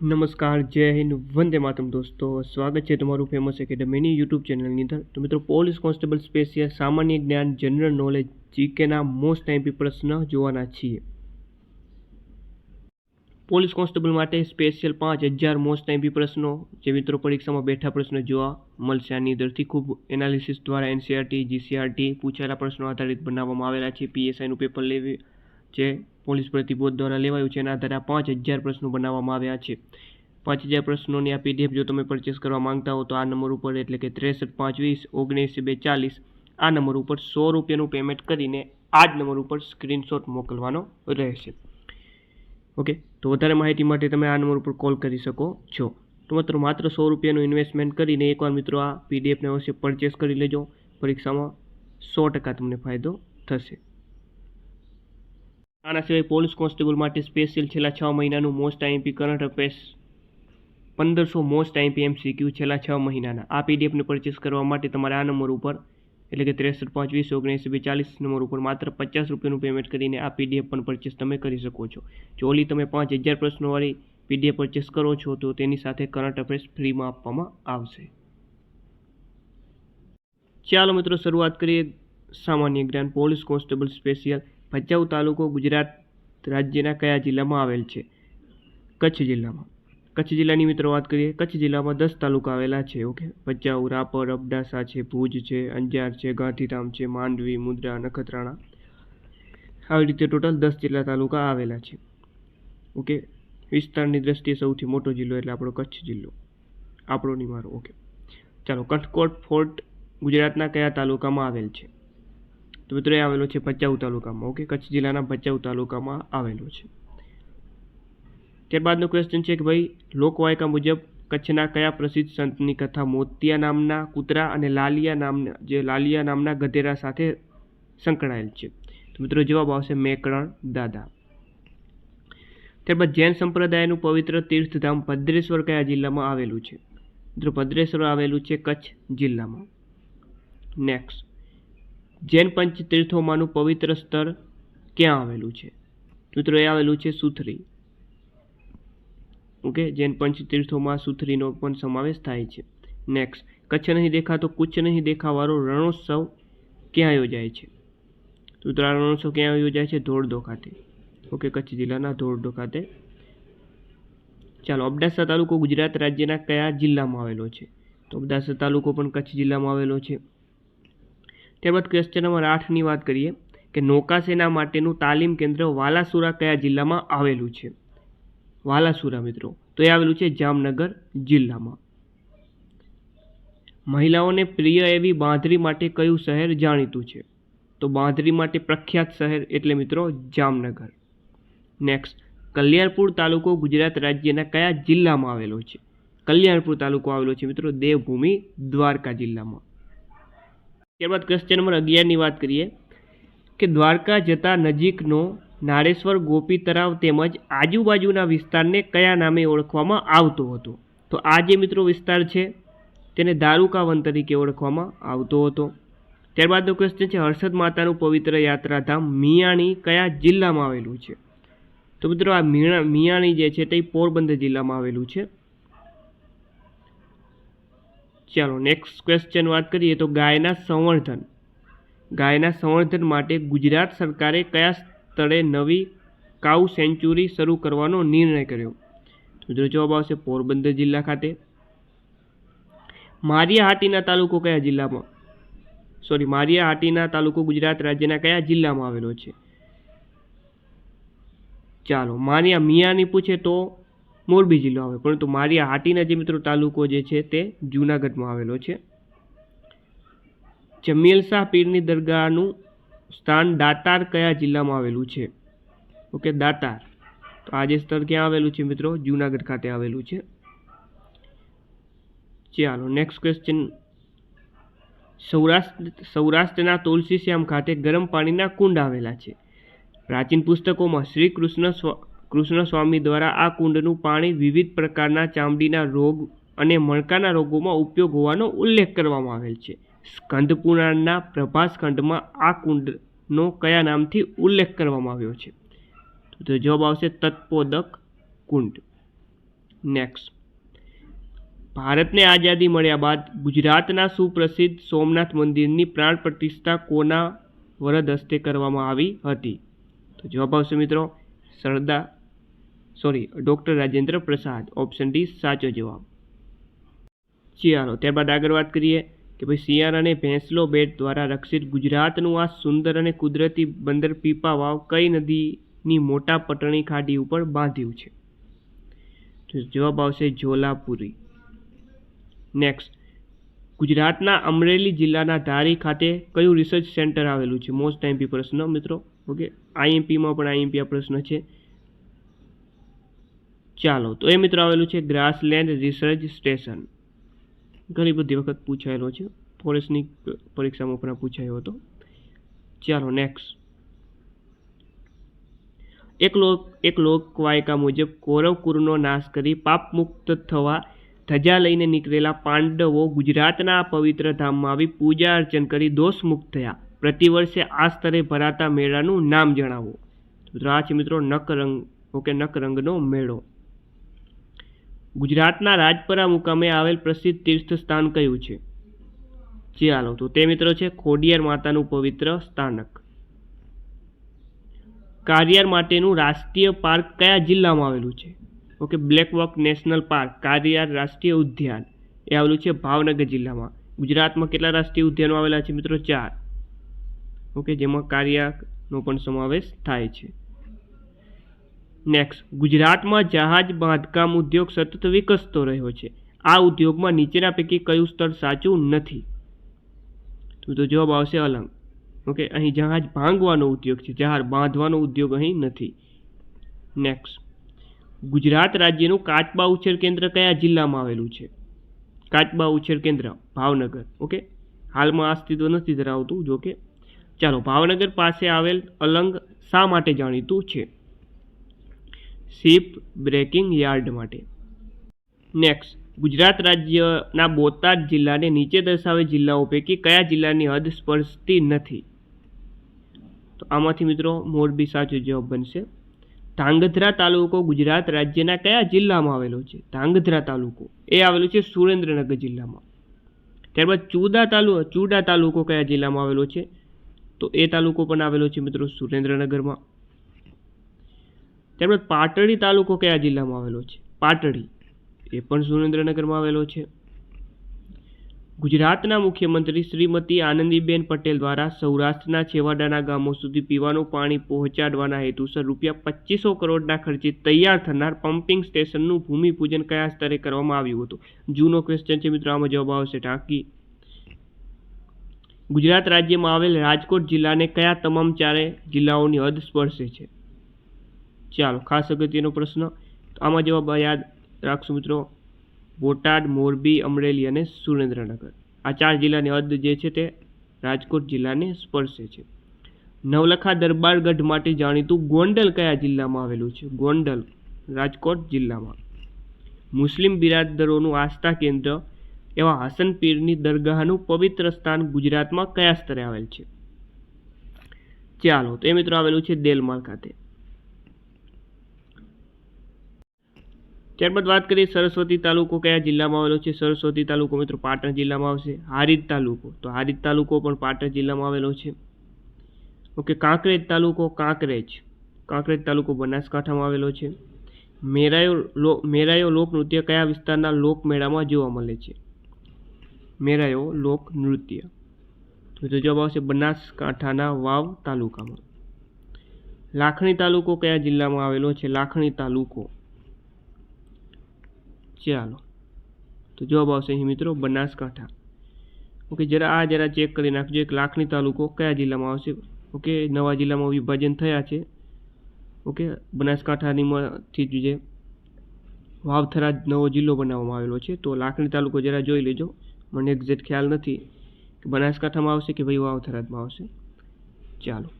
નમસ્કાર, જય હિન્દ, વંદે માતમ દોસ્તો. સ્વાગત છે તમારું ફેમસ એકેડમીની યુટ્યુબ ચેનલની અંદર. તો મિત્રો પોલીસ કોન્સ્ટેબલ સ્પેશિયલ સામાન્ય જ્ઞાન જનરલ નોલેજ જીકેના મોસ્ટ ટાઈમપી પ્રશ્ન જોવાના છીએ. પોલીસ કોન્સ્ટેબલ માટે સ્પેશિયલ પાંચ હજાર મોસ્ટ ટાઈમપી પ્રશ્નો જે મિત્રો પરીક્ષામાં બેઠા પ્રશ્નો જોવા મળશે. આની અંદરથી ખૂબ એનાલિસિસ દ્વારા એનસીઆરટી જીસીઆરટી પૂછાયેલા પ્રશ્નો આધારિત બનાવવામાં આવેલા છે. પીએસઆઈનું પેપર લેવી જે પોલીસ ભરતી દ્વારા લેવાયું છે. એના આધારે આ પાંચ હજાર પ્રશ્નો બનાવવામાં આવ્યા છે. પાંચ હજાર પ્રશ્નોની આ પીડીએફ જો તમે પરચેસ કરવા માંગતા હો તો આ નંબર ઉપર એટલે કે ત્રેસઠ પાંચ વીસ ઓગણીસ બે ચાલીસ આ નંબર ઉપર સો રૂપિયાનું પેમેન્ટ કરીને આ જ નંબર ઉપર સ્ક્રીનશોટ મોકલવાનો રહેશે. ઓકે? તો વધારે માહિતી માટે તમે આ નંબર ઉપર કોલ કરી શકો છો. તો માત્ર માત્ર સો રૂપિયાનું ઇન્વેસ્ટમેન્ટ કરીને એકવાર મિત્રો આ પીડીએફને અવશ્ય પરચેસ કરી લેજો. પરીક્ષામાં સો ટકા તમને ફાયદો થશે. આના સિવાય પોલીસ કોન્સ્ટેબલ માટે સ્પેશિયલ છેલ્લા છ મહિનાનું મોસ્ટ આઈએમપી કરંટ અફેર્સ પંદરસો મોસ્ટ આઈએમપી એમસીક્યુ છેલ્લા છ મહિનાના. આ પીડીએફને પરચેસ કરવા માટે તમારે આ નંબર ઉપર, એટલે કે ત્રેસઠ પાંચ વીસ ઓગણીસ બે ચાલીસ નંબર ઉપર માત્ર પચાસ રૂપિયાનું પેમેન્ટ કરીને આ પીડીએફ પણ પરચેસ તમે કરી શકો છો. જો ઓલી તમે પાંચ હજાર પ્રશ્નોવાળી પીડીએફ પરચેસ કરો છો, તો તેની સાથે કરંટ અફેર્સ ફ્રીમાં આપવામાં આવશે. ચાલો મિત્રો, શરૂઆત કરીએ સામાન્ય જ્ઞાન. પોલીસ કોન્સ્ટેબલ સ્પેશિયલ ભચાઉ તાલુકો ગુજરાત રાજ્યના કયા જિલ્લામાં આવેલ છે? કચ્છ જિલ્લામાં. કચ્છ જિલ્લાની મિત્રો વાત કરીએ, કચ્છ જિલ્લામાં દસ તાલુકા આવેલા છે, ઓકે? ભચાઉ, રાપર, અબડાસા છે, ભુજ છે, અંજાર છે, ગાંધીધામ છે, માંડવી, મુદ્રા, નખત્રાણા. આવી રીતે ટોટલ દસ જેટલા તાલુકા આવેલા છે, ઓકે? વિસ્તારની દ્રષ્ટિએ સૌથી મોટો જિલ્લો એટલે આપણો કચ્છ જિલ્લો. આપણો નહીં, મારો, ઓકે? ચાલો, કઠકોટ ફોર્ટ ગુજરાતના કયા તાલુકામાં આવેલ છે? તો મિત્રો એ આવેલો છે ભચાઉ તાલુકામાં. ઓકે કચ્છ જિલ્લાના ભચાઉ તાલુકામાં આવેલો છે. ત્યારબાદનો ક્વેશ્ચન છે કે ભાઈ, લોકવાયકા મુજબ કચ્છના કયા પ્રસિદ્ધ સંતની કથા મોતિયા નામના કૂતરા અને લાલિયા નામના, જે લાલિયા નામના ગધેરા સાથે સંકળાયેલ છે? તો મિત્રો જવાબ આવશે મેકરણ દાદા. ત્યારબાદ જૈન સંપ્રદાયનું પવિત્ર તીર્થધામ ભદ્રેશ્વર કયા જિલ્લામાં આવેલું છે? મિત્રો ભદ્રેશ્વર આવેલું છે કચ્છ જિલ્લામાં. નેક્સ્ટ જૈન પંચ તીર્થોમાંનું પવિત્ર સ્તર ક્યાં આવેલું છે? મિત્રો એ આવેલું છે સુથરી. ઓકે, જૈન પંચ તીર્થોમાં સુથરીનો પણ સમાવેશ થાય છે. નેક્સ્ટ કચ્છ નહીં દેખાતો કુચ નહીં દેખાવાળો રણોત્સવ ક્યાં યોજાય છે? મિત્રો આ રણોત્સવ ક્યાં યોજાય છે? ધોરડો ખાતે. ઓકે, કચ્છ જિલ્લાના ધોરડો ખાતે. ચાલો, અબડાસા તાલુકો ગુજરાત રાજ્યના કયા જિલ્લામાં આવેલો છે? તો અબડાસા તાલુકો પણ કચ્છ જિલ્લામાં આવેલો છે. ત્યારબાદ ક્વેશ્ચન નંબર આઠની વાત કરીએ કે નૌકાસેના માટેનું તાલીમ કેન્દ્ર વાલાસુરા કયા જિલ્લામાં આવેલું છે? વાલાસુરા મિત્રો, તો એ આવેલું છે જામનગર જિલ્લામાં. મહિલાઓને પ્રિય એવી બાંધરી માટે કયું શહેર જાણીતું છે? તો બાંધરી માટે પ્રખ્યાત શહેર એટલે મિત્રો જામનગર. નેક્સ્ટ કલ્યાણપુર તાલુકો ગુજરાત રાજ્યના કયા જિલ્લામાં આવેલો છે? કલ્યાણપુર તાલુકો આવેલો છે મિત્રો દેવભૂમિ દ્વારકા જિલ્લામાં. ત્યારબાદ ક્વેશ્ચન નંબર અગિયારની વાત કરીએ કે દ્વારકા જતા નજીકનો નારેશ્વર ગોપી તળાવ તેમજ આજુબાજુના વિસ્તારને કયા નામે ઓળખવામાં આવતો હતો? તો આ જે મિત્રો વિસ્તાર છે, તેને દારૂકાવન તરીકે ઓળખવામાં આવતો હતો. ત્યારબાદનો ક્વેશ્ચન છે, હર્ષદ માતાનું પવિત્ર યાત્રાધામ મિયાણી કયા જિલ્લામાં આવેલું છે? તો મિત્રો આ મિયાણી જે છે તે પોરબંદર જિલ્લામાં આવેલું છે. ચાલો નેક્સ્ટ ક્વેશ્ચન વાત કરીએ તો ગાયના સંવર્ધન. ગાયના સંવર્ધન માટે ગુજરાત સરકારે કયા સ્થળે નવી કાઉ સેન્ચુરી શરૂ કરવાનો નિર્ણય કર્યો? તો જો જવાબ આવશે પોરબંદર જિલ્લા ખાતે. મારિયા હાટીના તાલુકો કયા જિલ્લામાં? સોરી મારિયા હાટીના તાલુકો ગુજરાત રાજ્યના કયા જિલ્લામાં આવેલો છે? ચાલો, મારિયા મિયાની પૂછે તો મોરબી જિલ્લો આવે. પરંતુ મારી હાટીના જે મિત્રો તાલુકો જે છે તે જૂનાગઢમાં આવેલો છે. શાહ પીરની દરગાહનું સ્થાન દાતાર કયા જિલ્લામાં આવેલું છે? ઓકે, દાતાર. તો આ જે સ્થળ ક્યાં આવેલું છે મિત્રો? જૂનાગઢ ખાતે આવેલું છે. ચાલો નેક્સ્ટ ક્વેશ્ચન સૌરાષ્ટ્ર, સૌરાષ્ટ્રના તુલસીશ્યામ ખાતે ગરમ પાણીના કુંડ આવેલા છે. પ્રાચીન પુસ્તકોમાં શ્રી કૃષ્ણ કૃષ્ણ સ્વામી દ્વારા આ કુંડનું પાણી વિવિધ પ્રકારના ચામડીના રોગ અને મણકાના રોગોમાં ઉપયોગ હોવાનો ઉલ્લેખ કરવામાં આવેલ છે. સ્કંદ પુરાણના પ્રભાસ આ કુંડનો કયા નામથી ઉલ્લેખ કરવામાં આવ્યો છે? તો જવાબ આવશે તત્પોદક કુંડ. નેક્સ્ટ ભારતને આઝાદી મળ્યા બાદ ગુજરાતના સુપ્રસિદ્ધ સોમનાથ મંદિરની પ્રાણ પ્રતિષ્ઠા કોના વરદ હસ્તે કરવામાં આવી હતી? તો જવાબ આવશે મિત્રો સરદાર sorry doctor Rajendra Prasad option D સાચો જવાબ. શિયાળો, ત્યારબાદ આગળ વાત કરીએ કે ભાઈ શિયાળ અને ભેંસલો બેટ દ્વારા રક્ષિત ગુજરાતનું આ સુંદર અને કુદરતી બંદર પીપા વાવ કઈ નદીની મોટા પટણી ખાડી ઉપર બાંધ્યું છે? જવાબ આવશે જોલાપુરી. નેક્સ્ટ ગુજરાતના અમરેલી જિલ્લાના ધારી ખાતે કયું રિસર્ચ સેન્ટર આવેલું છે? મોસ્ટ આઈએમપી પ્રશ્ન મિત્રો ઓકે આઈએમપીમાં પણ આઈએમપી આ પ્રશ્ન છે. ચાલો, તો એ મિત્રો આવેલું છે ગ્રાસલેન્ડ રિસર્ચ સ્ટેશન ઘણી બધી વખત પૂછાયેલો છે. ફોરેસ્ટની પરીક્ષામાં પણ પૂછાયો હતો. ચાલો નેક્સ્ટ એક લોક, એક લોકવાયકા મુજબ કૌરવ કુરનો નાશ કરી પાપમુક્ત થવા ધજા લઈને નીકળેલા પાંડવો ગુજરાતના પવિત્ર ધામમાં આવી પૂજા અર્ચન કરી દોષ મુક્ત થયા. પ્રતિવર્ષે આ સ્તરે ભરાતા મેળાનું નામ જણાવો. મિત્રો આ છે મિત્રો નકરંગ ઓકે નકરંગનો મેળો. ગુજરાતના રાજપરા મુકામે આવેલ પ્રસિદ્ધ તીર્થ સ્થાન કયું છે? ચાલો તો તે મિત્રો છે ખોડિયાર માતાનું પવિત્ર સ્થાનક. કારિયાર માટેનું રાષ્ટ્રીય પાર્ક કયા જિલ્લામાં આવેલું છે? Okay, black walk national park, કારિયાર રાષ્ટ્રીય ઉદ્યાન, એ આવેલું છે ભાવનગર જિલ્લામાં. ગુજરાતમાં કેટલા રાષ્ટ્રીય ઉદ્યાનો આવેલા છે મિત્રો? ચાર. ઓકે, જેમાં કારિયાનો પણ સમાવેશ થાય છે. નેક્સ્ટ ગુજરાતમાં જહાજ બાંધકામ ઉદ્યોગ સતત વિકસતો રહ્યો છે. આ ઉદ્યોગમાં નીચેના પૈકી કયું સ્તર સાચું નથી? તો તો જવાબ આવશે અલંગ. ઓકે અહીં જહાજ ભાંગવાનો ઉદ્યોગ છે. જહાજ બાંધવાનો ઉદ્યોગ અહીં નથી. નેક્સ્ટ ગુજરાત રાજ્યનું કાચબા ઉછેર કેન્દ્ર કયા જિલ્લામાં આવેલું છે? કાચબા ઉછેર કેન્દ્ર, ભાવનગર. ઓકે હાલમાં અસ્તિત્વ નથી ધરાવતું. જોકે ચાલો, ભાવનગર પાસે આવેલ અલંગ શા માટે જાણીતું છે? શિપ બ્રેકિંગ યાર્ડ માટે. નેક્સ્ટ ગુજરાત રાજ્યના બોટાદ જિલ્લાને નીચે દર્શાવેલ જિલ્લાઓ પૈકી કયા જિલ્લાની હદ સ્પર્શતી નથી? તો આમાંથી મિત્રો મોરબી સાચો જવાબ બનશે. ધાંગધ્રા તાલુકો ગુજરાત રાજ્યના કયા જિલ્લામાં આવેલો છે? ધાંગધ્રા તાલુકો. એ આવેલું છે સુરેન્દ્રનગર જિલ્લામાં. ત્યારબાદ ચુડા તાલુકો ચુડા તાલુકો કયા જિલ્લામાં આવેલો છે? તો એ તાલુકો પણ આવેલો છે મિત્રો સુરેન્દ્રનગરમાં. ત્યારબાદ પાટડી તાલુકો કયા જિલ્લામાં આવેલો છે? પાટડી, એ પણ સુરેન્દ્રનગરમાં આવેલો છે. ગુજરાતના મુખ્યમંત્રી શ્રીમતી આનંદીબેન પટેલ દ્વારા સૌરાષ્ટ્રના છેવાડાના ગામો સુધી પીવાનું પાણી પહોંચાડવાના હેતુસર રૂપિયા પચીસો કરોડના ખર્ચે તૈયાર થનાર પમ્પિંગ સ્ટેશનનું ભૂમિપૂજન કયા સ્તરે કરવામાં આવ્યું હતું? જૂનો ક્વેશ્ચન છે મિત્રો, આમાં જવાબ આવશે ટાંકી. ગુજરાત રાજ્યમાં આવેલ રાજકોટ જિલ્લાને કયા તમામ ચારે જિલ્લાઓની હદ સ્પર્શે છે? ચાલો, ખાસ અગત્યનો પ્રશ્ન. આમાં જવાબ યાદ રાખશું મિત્રો. બોટાદ, મોરબી, અમરેલી અને સુરેન્દ્રનગર. આ ચાર જિલ્લાની હદ જે છે તે રાજકોટ જિલ્લાને સ્પર્શે છે. નવલખા દરબારગઢ માટે જાણીતું ગોંડલ કયા જિલ્લામાં આવેલું છે? ગોંડલ, રાજકોટ જિલ્લામાં. મુસ્લિમ બિરાદરોનું આસ્થા કેન્દ્ર એવા હસન પીરની દરગાહનું પવિત્ર સ્થાન ગુજરાતમાં કયા સ્તરે આવેલ છે? ચાલો, તો એ મિત્રો આવેલું છે દેલમાલ ખાતે. ત્યારબાદ વાત કરીએ સરસ્વતી તાલુકો કયા જિલ્લામાં આવેલો છે? સરસ્વતી તાલુકો મિત્રો પાટણ જિલ્લામાં આવશે. હારીજ તાલુકો. તો હારીજ તાલુકો પણ પાટણ જિલ્લામાં આવેલો છે. ઓકે, કાંકરેજ તાલુકો કાંકરેજ. કાંકરેજ તાલુકો બનાસકાંઠામાં આવેલો છે. મેરાયો મેરાયો લોકનૃત્ય કયા વિસ્તારના લોકમેળામાં જોવા મળે છે? મેરાયો લોકનૃત્ય તો જવાબ આવશે બનાસકાંઠાના વાવ તાલુકામાં. લાખણી તાલુકો કયા જિલ્લામાં આવેલો છે? લાખણી તાલુકો. ચાલો. તો જવાબ આવશે અહીં મિત્રો બનાસકાંઠા. ઓકે, જરા આ જરા ચેક કરી નાખજો. એક લાખણી તાલુકો કયા જિલ્લામાં આવશે? ઓકે, નવા જિલ્લામાં વિભાજન થયા છે. ઓકે, બનાસકાંઠાનીમાંથી જે વાવથરા નવો જિલ્લો બનાવવામાં આવેલો છે. તો લાખણી તાલુકો જરા જોઈ લેજો. મને એક્ઝેક્ટ ખ્યાલ નથી કે બનાસકાંઠામાં આવશે કે ભાઈ વાવથરાજમાં આવશે. ચાલો.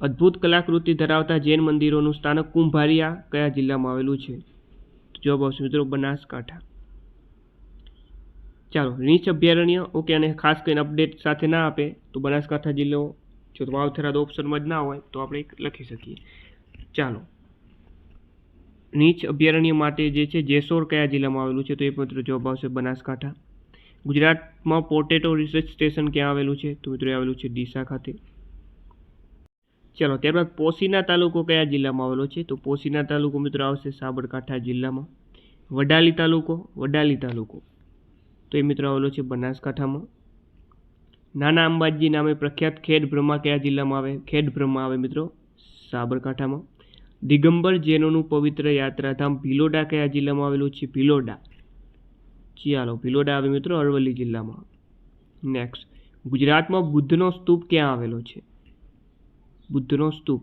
અદ્ભુત કલાકૃતિ ધરાવતા જૈન મંદિરોનું સ્થાનક કુંભારિયા કયા જિલ્લામાં આવેલું છે? જવાબ આવશે મિત્રો બનાસકાંઠા. ચાલો, નીચ અભયારણ્ય, ઓકે, અને ખાસ કરીને અપડેટ સાથે ના આપે, તો બનાસકાંઠા જિલ્લો, જો વાવથરાદ ઓપ્શનમાં જ ના હોય, તો આપણે લખી શકીએ. ચાલો. નીચ અભયારણ્ય માટે જે છે, જેસોર કયા જિલ્લામાં આવેલું છે, તો એ મિત્રો જવાબ આવશે બનાસકાંઠા. ગુજરાતમાં પોટેટો રિસર્ચ સ્ટેશન ક્યાં આવેલું છે, તો મિત્રો આવેલું છે ડીસા ખાતે. ચલો ત્યારબાદ પોશીના તાલુકો કયા જિલ્લામાં આવેલો છે? તો પોશીના તાલુકો મિત્રો આવશે સાબરકાંઠા જિલ્લામાં. વડાલી તાલુકો વડાલી તાલુકો. તો એ મિત્રો આવેલો છે બનાસકાંઠામાં. નાના અંબાજી નામે પ્રખ્યાત ખેડ બ્રહ્મા કયા જિલ્લામાં આવે? ખેડ બ્રહ્મા આવે મિત્રો, સાબરકાંઠામાં. દિગંબર જૈનોનું પવિત્ર યાત્રાધામ ભિલોડા કયા જિલ્લામાં આવેલું છે? ભિલોડા. ચાલો ભિલોડા આવે મિત્રો અરવલ્લી જિલ્લામાં. નેક્સ્ટ ગુજરાતમાં બુદ્ધનો સ્તૂપ ક્યાં આવેલો છે? બુદ્ધનો સ્તૂપ.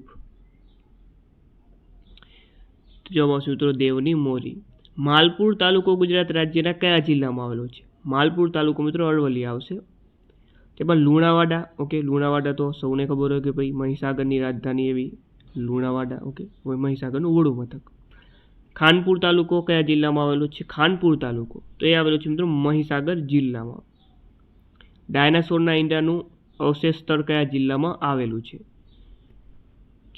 આવશે મિત્રો દેવની મોરી. માલપુર તાલુકો ગુજરાત રાજ્યના કયા જિલ્લામાં આવેલો છે? માલપુર તાલુકો મિત્રો અરવલ્લી આવશે. તેમાં લુણાવાડા, ઓકે, લુણાવાડા તો સૌને ખબર હોય કે ભાઈ મહીસાગરની રાજધાની એવી લુણાવાડા, ઓકે મહીસાગરનું વડું મથક. ખાનપુર તાલુકો કયા જિલ્લામાં આવેલો છે? ખાનપુર તાલુકો. તો એ આવેલો છે મિત્રો મહીસાગર જિલ્લામાં. ડાયનાસોરના ઈંડાનું અવશેષ સ્થળ કયા જિલ્લામાં આવેલું છે?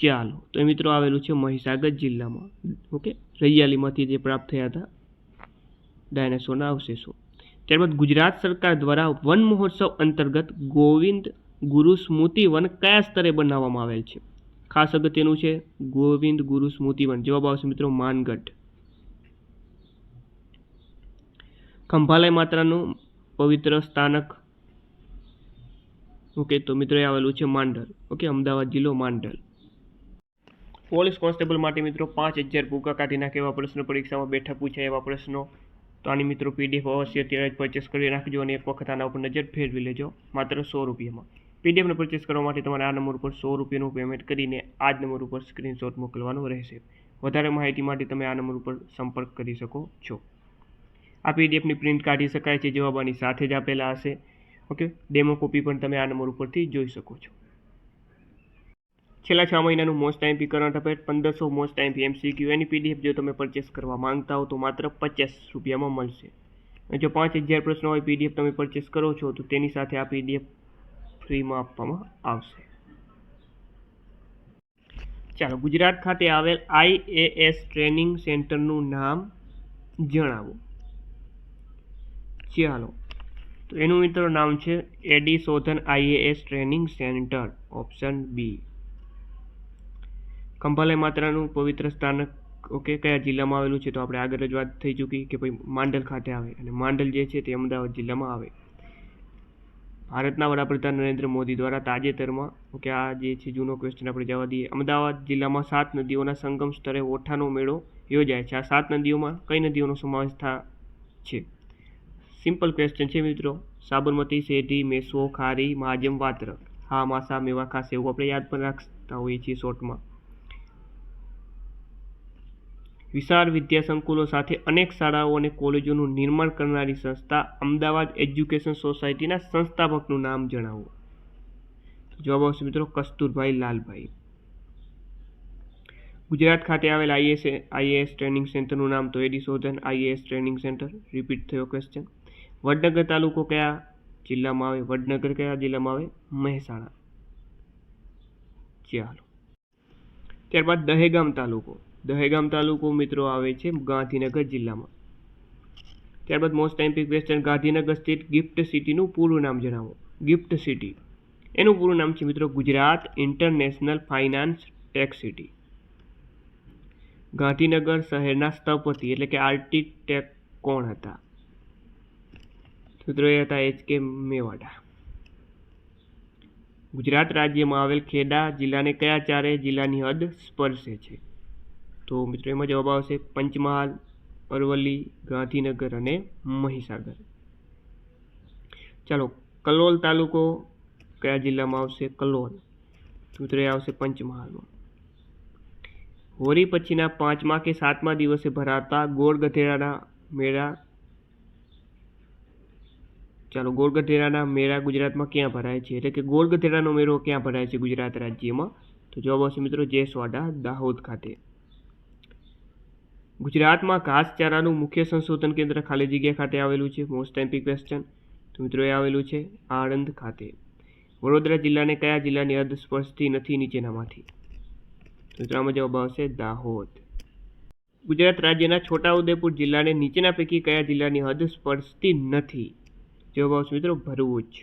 ચાલો. તો એ મિત્રો આવેલું છે મહીસાગર જિલ્લામાં. ઓકે? રૈયાલીમાંથી જે પ્રાપ્ત થયા હતા. ડાયનાસોરના અવશેષો. ત્યારબાદ ગુજરાત સરકાર દ્વારા વન મહોત્સવ અંતર્ગત ગોવિંદ ગુરુ સ્મૃતિ વન કયા સ્તરે બનાવવામાં આવેલ છે? ખાસ અગત્યનું છે ગોવિંદ ગુરુ સ્મૃતિ વન. જવાબ આવશે મિત્રો માનગઢ. ખંભાલય માત્રાનું પવિત્ર સ્થાનક. ઓકે? તો મિત્રો આવેલું છે માંડલ. ઓકે? અમદાવાદ જિલ્લો માંડલ. પોલીસ કોન્સ્ટેબલ માટે મિત્રો પાંચ હજાર ભૂકા કાઢી નાખે એવા પ્રશ્ન પરીક્ષામાં બેઠા પૂછાય એવા પ્રશ્નો. તો આની મિત્રો પીડીએફ અવશ્ય અત્યારે જ પરચેસ કરી રાખજો અને એક વખત આના ઉપર નજર ફેરવી લેજો, માત્ર સો રૂપિયામાં. પીડીએફને પરચેસ કરવા માટે તમારે આ નંબર ઉપર સો રૂપિયાનું પેમેન્ટ કરીને આ જ નંબર ઉપર સ્ક્રીનશોટ મોકલવાનો રહેશે. વધારે માહિતી માટે તમે આ નંબર ઉપર સંપર્ક કરી શકો છો. આ પીડીએફની પ્રિન્ટ કાઢી શકાય છે, જવાબ આની સાથે જ આપેલા હશે. ઓકે ડેમો કોપી પણ તમે આ નંબર ઉપરથી જોઈ શકો છો. છેલ્લા છ મહિનાનું મોસ્ટ ટાઈમ કરંટ અફેર, પંદરસો મોસ્ટ ટાઈમ એમસીક્યુ એની પીડીએફ જો તમે પરચેસ કરવા માંગતા હો તો માત્ર પચાસ રૂપિયામાં મળશે. જો પાંચ હજાર પ્રશ્નો હોય પીડીએફ તમે પરચેસ કરો છો તો તેની સાથે આ પીડીએફ ફ્રીમાં આપવામાં આવશે. ચાલો, ગુજરાત ખાતે આવેલ આઈએએસ ટ્રેનિંગ સેન્ટરનું નામ જણાવો. ચાલો, તો એનું મિત્રો નામ છે એડી શોધન IAS training centre option B ખંભાલાઈ માત્રાનું પવિત્ર સ્થાનક ઓકે, કયા જિલ્લામાં આવેલું છે? તો આપણે આગળ જ વાત થઈ ચૂકી કે ભાઈ માંડલ ખાતે આવે અને માંડલ જે છે તે અમદાવાદ જિલ્લામાં આવે. ભારતના વડાપ્રધાન નરેન્દ્ર મોદી દ્વારા તાજેતરમાં, ઓકે, આ જે છે જૂનો ક્વેશ્ચન આપણે જવા દઈએ. અમદાવાદ જિલ્લામાં સાત નદીઓના સંગમ સ્તરે ઓઠાનો મેળો યોજાય છે. આ સાત નદીઓમાં કઈ નદીઓનો સમાવેશ થાય છે? સિમ્પલ ક્વેશ્ચન છે મિત્રો. સાબરમતી સેઢી મેસો, ખારી માજમ વાત્રક હા, માસા મેવા ખાસ એવું આપણે યાદ પણ રાખતા હોઈએ છીએ શોર્ટમાં વિશાળ વિદ્યા સંકુલો સાથે અનેક શાળાઓ અને કોલેજોનું નિર્માણ કરનારી સંસ્થા અમદાવાદ એજ્યુકેશન સોસાયટીના સંસ્થાપકનું નામ જણાવો. જવાબ આવશે મિત્રો કસ્તુરભાઈ લાલભાઈ. ગુજરાત ખાતે આવેલ આઈએસ આઈએએસ ટ્રેનિંગ સેન્ટરનું નામ તો એડી શોધન, આઈએએસ ટ્રેનિંગ સેન્ટર, રિપીટ થયો ક્વેશ્ચન વડનગર તાલુકો કયા જિલ્લામાં આવે? વડનગર કયા જિલ્લામાં આવે? મહેસાણા. ચાલો. ત્યારબાદ દહેગામ તાલુકો. દહેગામ તાલુકો મિત્રો આવે છે ગાંધીનગર જિલ્લામાં. ત્યારબાદ મોસ્ટ ટાઈમ વેસ્ટર્ન ગાંધીનગર સ્થિત ગિફ્ટ સિટીનું પૂરું નામ જણાવો. ગિફ્ટ સિટી એનું પૂરું નામ છે મિત્રો Gujarat international finance tech city Gandhinagar શહેરના સ્થપતિ એટલે કે આર્કિટેક્ટ કોણ હતા? મિત્રો એ હતા એચ કે મેવાડા. ગુજરાત રાજ્યમાં આવેલ ખેડા જિલ્લાને કયા ચારે જિલ્લાની હદ સ્પર્શે છે? તો મિત્રો, એમાં જવાબ આવશે પંચમહાલ, અરવલ્લી, ગાંધીનગર અને મહીસાગર. ચાલો, કલોલ તાલુકો કયા જિલ્લામાં આવશે? કલોલ. મિત્રો, એ આવશે પંચમહાલમાં. હોળી પછીના પાંચમા કે સાતમા દિવસે ભરાતા ગોળ ગધેડાના મેળા ચાલો ગોળ ગધેડાના મેળા ગુજરાતમાં ક્યાં ભરાય છે? એટલે કે ગોળગધેરાનો મેળો ક્યાં ભરાય છે ગુજરાત રાજ્યમાં? તો જવાબ આવશે મિત્રો, જેસવાડા, દાહોદ ખાતે. ગુજરાતમાં ઘાસચારાનું મુખ્ય સંશોધન કેન્દ્ર ખાલી જગ્યા ખાતે આવેલું છે. મોસ્ટ ટાઈમ ક્વેશ્ચન તો મિત્રો, એ આવેલું છે આણંદ ખાતે. વડોદરા જિલ્લાને કયા જિલ્લાની હદ નથી નીચેનામાંથી? તો મિત્રો, આમાં જવાબ આવશે દાહોદ. ગુજરાત રાજ્યના છોટાઉદેપુર જિલ્લાને નીચેના પૈકી કયા જિલ્લાની હદ સ્પર્શતી નથી? જવાબ આવશે મિત્રો ભરૂચ.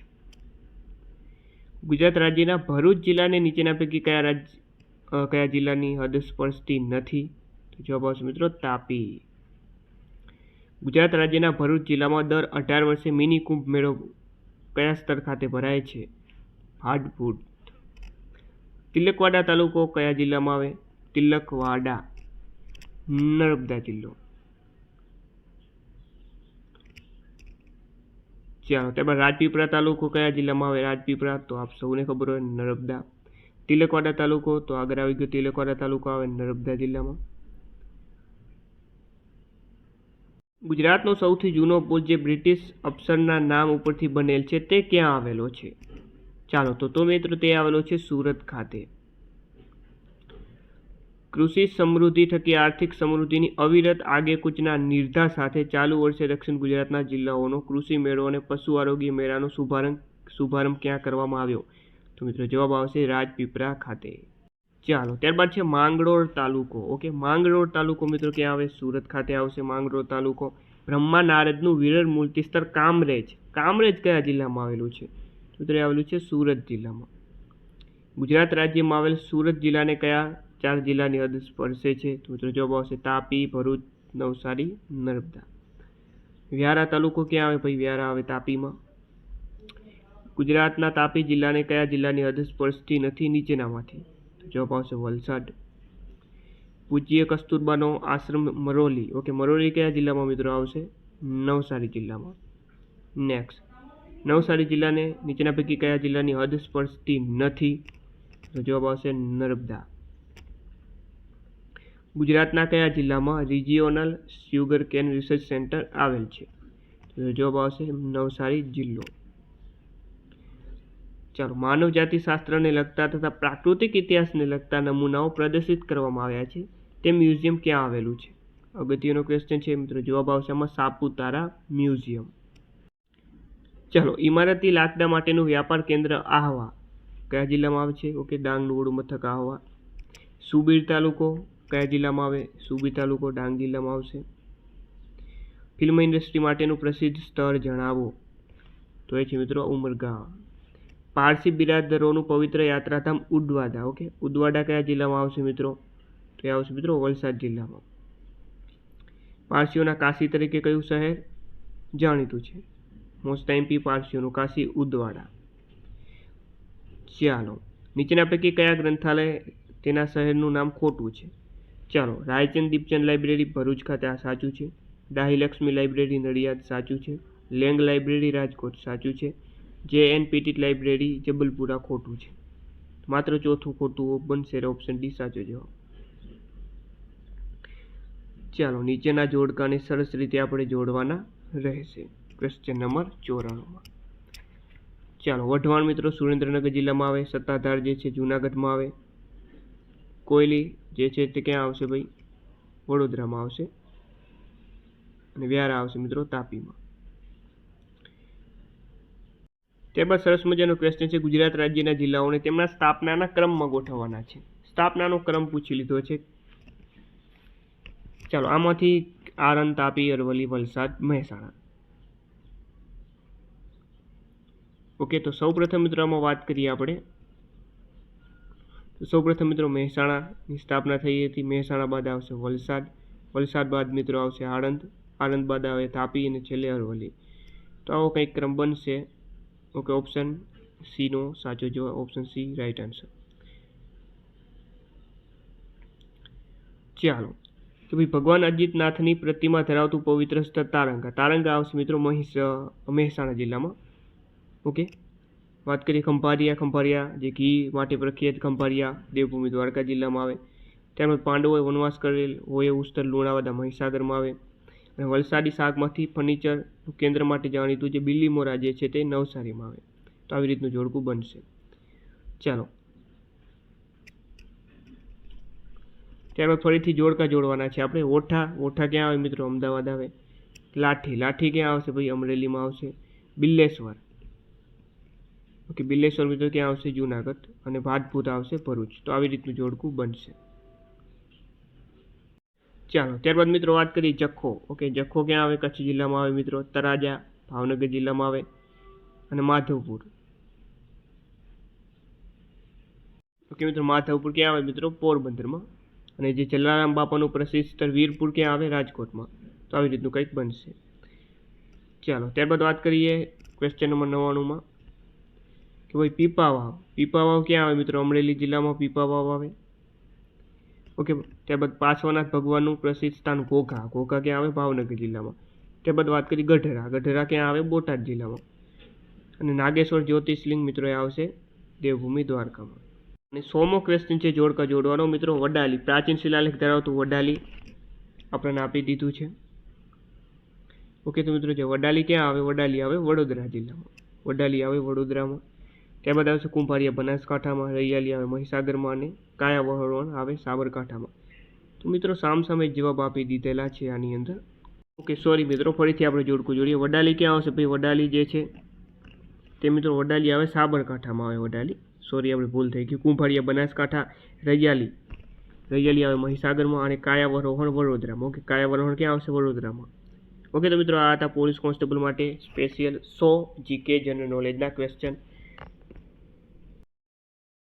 ગુજરાત રાજ્યના ભરૂચ જિલ્લાને નીચેના પૈકી કયા રાજ્ય કયા જિલ્લાની હદ સ્પર્શતી નથી? જવાબ આવશે મિત્રો, તાપી. ગુજરાત રાજ્યના ભરૂચ જિલ્લામાં દર અઢાર વર્ષે મિની કુંભ મેળો કયા સ્તર ખાતે ભરાય છે? હાડપુર તિલકવાડા તાલુકો કયા જિલ્લામાં આવે? તિલકવાડા. નર્મદા જિલ્લો. ચાલો ત્યારબાદ રાજપીપળા તાલુકો કયા જિલ્લામાં આવે? રાજપીપળા તો આપ સૌને ખબર હોય, નર્મદા. તિલકવાડા તાલુકો તો આગળ આવી ગયો, તિલકવાડા તાલુકો આવે નર્મદા જિલ્લામાં. ગુજરાતનો સૌથી જૂનો પુલ જે બ્રિટિશ અફસરના નામ ઉપરથી બનેલ છે તે ક્યાં આવેલો છે? ચાલો, તો તો મિત્રો તે આવેલો છે સુરત ખાતે. કૃષિ સમૃદ્ધિ થકી આર્થિક સમૃદ્ધિની અવિરત આગેકૂચના નિર્ધા સાથે ચાલુ વર્ષે દક્ષિણ ગુજરાતના જિલ્લાઓનો કૃષિ મેળો અને પશુ આરોગ્ય મેળાનો શુભારંભ શુભારંભ ક્યાં કરવામાં આવ્યો? તો મિત્રો જવાબ આવશે રાજપીપળા ખાતે. ચાલો, ત્યારબાદ છે માંગરોળ તાલુકો. ઓકે, માંગરોળ તાલુકો મિત્રો ક્યાં આવે? સુરત ખાતે આવશે માંગરોળ તાલુકો. બ્રહ્મા નારદનું વિરલ મૂર્તિસ્તર કામરેજ. કામરેજ કયા જિલ્લામાં આવેલું છે? મિત્રો આવેલું છે સુરત જિલ્લામાં. ગુજરાત રાજ્યમાં આવેલ સુરત જિલ્લાને કયા ચાર જિલ્લાની હદ સ્પર્શે છે? તો મિત્રો જવાબ આવશે તાપી, ભરૂચ, નવસારી, નર્મદા. વ્યારા તાલુકો ક્યાં આવે ભાઈ? વ્યારા આવે તાપીમાં. ગુજરાતના તાપી જિલ્લાને કયા જિલ્લાની હદ સ્પર્શતી નથી? નીચેનામાંથી. તો જવાબ આવશે વલસાડ. પૂજ્ય કસ્તુરબાનો આશ્રમ મરોલી. ઓકે મરોલી કયા જિલ્લામાં મિત્રો આવશે? નવસારી જિલ્લામાં. નેક્સ્ટ નવસારી જિલ્લાને નીચેના પૈકી કયા જિલ્લાની હદ સ્પર્શતી નથી? તો જવાબ આવશે નર્મદા. ગુજરાતના કયા જિલ્લામાં regional sugar cane research centre આવેલ છે? તો જવાબ આવશે નવસારી જિલ્લો. ચાલો માનવ શાસ્ત્રને લગતા તથા પ્રાકૃતિક ઇતિહાસને લગતા નમૂનાઓ પ્રદર્શિત કરવામાં આવ્યા છે. તે મ્યુઝિયમ ક્યાં આવેલું છે? અગત્યનો ક્વેશ્ચન છે મિત્રો, જવાબ આવશે આમાં સાપુતારા મ્યુઝિયમ. ચાલો, ઇમારતી લાકડા માટેનું વ્યાપાર કેન્દ્ર આહવા. કયા જિલ્લામાં આવે છે? ઓકે ડાંગનું વડું મથક, આહવા. સુબીર તાલુકો કયા જિલ્લામાં આવે? સુબીર તાલુકો ડાંગ જિલ્લામાં આવશે. ફિલ્મ ઇન્ડસ્ટ્રી માટેનું પ્રસિદ્ધ સ્થળ જણાવો. તો એ છે મિત્રો ઉમરગાં પારસી બિરાદરોનું પવિત્ર યાત્રાધામ ઉદવાડા ઓકે? ઉદવાડા કયા જિલ્લામાં આવશે મિત્રો? તો એ આવશે મિત્રો વલસાડ જિલ્લામાં. પારસીઓના કાશી તરીકે કયું શહેર? જાણીતું છે. મોસ્ટ એમપી પારસીઓનું કાશી ઉદવાડા ચાલો, નીચેના પૈકી કયા ગ્રંથાલય તેના શહેરનું નામ ખોટું છે? ચાલો, રાયચંદ દીપચંદ લાઇબ્રેરી ભરૂચ ખાતે આ સાચું છે. ડાહીલક્ષ્મી લાઇબ્રેરી નડિયાદ સાચું છે. લેંગ લાઇબ્રેરી રાજકોટ સાચું છે. જે એન પીટી લાઇબ્રેરી જબલપુરા ખોટું છે. માત્ર ચોથું ખોટું બનશે ઓપ્શન ડી સાચો જવાબ. ચાલો, નીચેના જોડકાને સરસ રીતે આપણે જોડવાના રહેશે. ક્વેશ્ચન નંબર ચોરાણુંમાં. ચાલો, વઢવાણ મિત્રો સુરેન્દ્રનગર જિલ્લામાં આવે, સત્તાધાર જે છે જૂનાગઢમાં આવે. કોયલી જે છે તે ક્યાં આવશે ભાઈ? વડોદરામાં આવશે. અને વ્યારા આવશે મિત્રો તાપીમાં. ત્યારબાદ સરસ મજાનો ક્વેશ્ચન છે. ગુજરાત રાજ્યના જિલ્લાઓને તેમના સ્થાપનાના ક્રમમાં ગોઠવવાના છે. સ્થાપનાનો ક્રમ પૂછી લીધો છે. ચાલો, આમાંથી આણંદ તાપી અરવલ્લી વલસાડ મહેસાણા. ઓકે, તો સૌપ્રથમ મિત્રો આમાં વાત કરીએ આપણે. સૌપ્રથમ મિત્રો, મહેસાણાની સ્થાપના થઈ હતી. મહેસાણા બાદ આવશે વલસાડ. વલસાડ બાદ મિત્રો આવશે આણંદ. આણંદ બાદ આવે તાપી અને છેલ્લે અરવલ્લી. તો આવો કંઈક ક્રમ બનશે. ઓકે ઓપ્શન સીનો સાચો જવાબ ઓપ્શન સી રાઈટ આન્સર ચાલો તો ભાઈ, ભગવાન અજીતનાથની પ્રતિમા ધરાવતું પવિત્ર સ્થળ તારંગા. તારંગા આવશે મિત્રો મહીસ મહેસાણા જિલ્લામાં. ઓકે વાત કરીએ ખંભારિયા. ખંભારિયા, જે ઘી માટે પ્રખ્યાત ખંભારિયા દેવભૂમિ દ્વારકા જિલ્લામાં આવે. ત્યારબાદ પાંડવોએ વનવાસ કરેલ હોય એવું સ્થળ લુણાવાડા મહીસાગરમાં આવે. અને વલસાડી શાકમાંથી ફર્નિચર કેન્દ્ર માટે જાણીતું જે બિલ્લીમોરા જે છે તે નવસારીમાં આવે. તો આવી રીતનું જોડકું બનશે. ચાલો. ત્યારબાદ ફરીથી જોડકા જોડવાના છે આપણે. ઓઠા ઓઠા ક્યાં આવે મિત્રો? અમદાવાદ આવે. લાઠી લાઠી ક્યાં આવશે ભાઈ? અમરેલીમાં આવશે. બિલ્લેશ્વર. ઓકે, બિલ્લેશ્વર મિત્રો ક્યાં આવશે? જુનાગઢ અને ભાતભૂત આવશે ભરૂચ. તો આવી રીતનું જોડકું બનશે. ચાલો, ત્યારબાદ મિત્રો વાત કરીએ જખો. ઓકે, જખો ક્યાં આવે? કચ્છ જિલ્લામાં આવે મિત્રો. તરાજા, ભાવનગર જિલ્લામાં આવે. અને માધવપુર. ઓકે મિત્રો, માધવપુર ક્યાં આવે મિત્રો? પોરબંદરમાં. અને જે જલારામ બાપાનું પ્રસિદ્ધ વીરપુર ક્યાં આવે? રાજકોટમાં. તો આવી રીતનું કંઈક બનશે. ચાલો, ત્યારબાદ વાત કરીએ ક્વેશ્ચન નંબર નવ્વાણુંમાં. કે ભાઈ પીપા વાવ પીપા ક્યાં આવે મિત્રો? અમરેલી જિલ્લામાં પીપા વાવ આવે. ઓકે, ત્યારબાદ પાર્શ્વનાથ ભગવાનનું પ્રસિદ્ધ સ્થાન ઘોઘા. ઘોઘા ક્યાં આવે? ભાવનગર જિલ્લામાં. ત્યારબાદ વાત કરી ગઢડા. ગઢડા ક્યાં આવે? બોટાદ જિલ્લામાં. અને નાગેશ્વર જ્યોતિષલિંગ મિત્રો એ આવશે દેવભૂમિ દ્વારકામાં. અને સોમો ક્વેશ્ચન છે જોડકા જોડવાનો. મિત્રો, વડાલી. પ્રાચીન શિલાલેખ ધરાવતું વડાલી આપણને આપી દીધું છે. ઓકે, તો મિત્રો, જે વડાલી ક્યાં આવે? વડાલી આવે વડોદરા જિલ્લામાં. વડાલી આવે વડોદરામાં. ત્યારબાદ આવશે કુંભારિયા બનાસકાંઠામાં, રૈયાલી આવે, મહીસાગરમાં અને કાયાવરણ આવે સાબરકાંઠામાં. તો મિત્રો સામસામે જવાબ આપી દીધેલા છે આની અંદર. ઓકે સોરી મિત્રો, ફરીથી આપણે જોડકું જોડીએ. વડાલી ક્યાં આવશે? ભાઈ, વડાલી જે છે, તે મિત્રો વડાલી આવે સાબરકાંઠામાં આવે વડાલી. સોરી આપણે ભૂલ થઈ ગઈ. કુંભારિયા બનાસકાંઠા, રૈયાલી. રૈયાલી આવે મહીસાગરમાં અને કાયાવરોહણ વડોદરામાં. ઓકે કાયાવરોહણ ક્યાં આવશે? વડોદરામાં. ઓકે, તો મિત્રો આ હતા પોલીસ કોન્સ્ટેબલ માટે સ્પેશિયલ સો જીકે જનરલ નોલેજના ક્વેશ્ચન